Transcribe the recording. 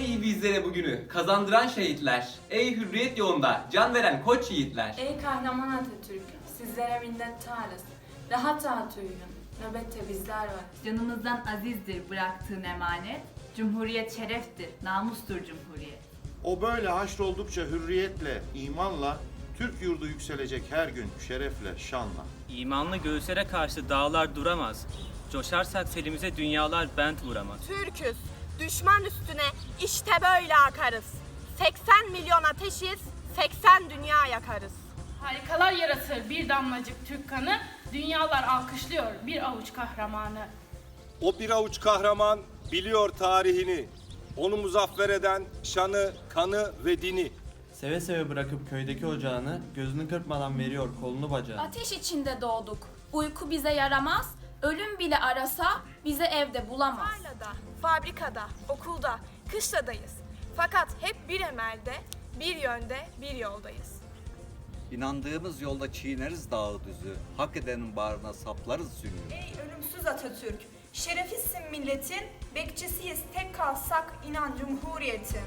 Ey bizlere bugünü kazandıran şehitler, ey hürriyet yolunda can veren koç yiğitler. Ey kahraman Atatürk, sizlere minnettarız. Rahat rahat uyuyun, nöbette bizler var. Canımızdan azizdir bıraktığın emanet. Cumhuriyet şereftir, namustur cumhuriyet. O böyle haşroldukça hürriyetle, imanla, Türk yurdu yükselecek her gün şerefle, şanla. İmanlı göğüslere karşı dağlar duramaz. Coşarsak selimize dünyalar bent vuramaz. Türküz. Düşman üstüne işte böyle akarız. 80 milyon ateşiz, 80 dünya yakarız. Harikalar yaratır bir damlacık Türk kanı, dünyalar alkışlıyor bir avuç kahramanı. O bir avuç kahraman biliyor tarihini. Onu muzaffer eden şanı, kanı ve dini. Seve seve bırakıp köydeki ocağını, gözünü kırpmadan veriyor kolunu bacağını. Ateş içinde doğduk. Uyku bize yaramaz. Ölüm bile arasa bize evde bulamaz. Tarlada, fabrikada, okulda, kışladayız. Fakat hep bir emelde, bir yönde, bir yoldayız. İnandığımız yolda çiğneriz dağı düzü. Hak edenin bağrına saplarız zülmü. Ey ölümsüz Atatürk, şerefissin milletin, bekçisiyiz tek kalsak inan cumhuriyetin.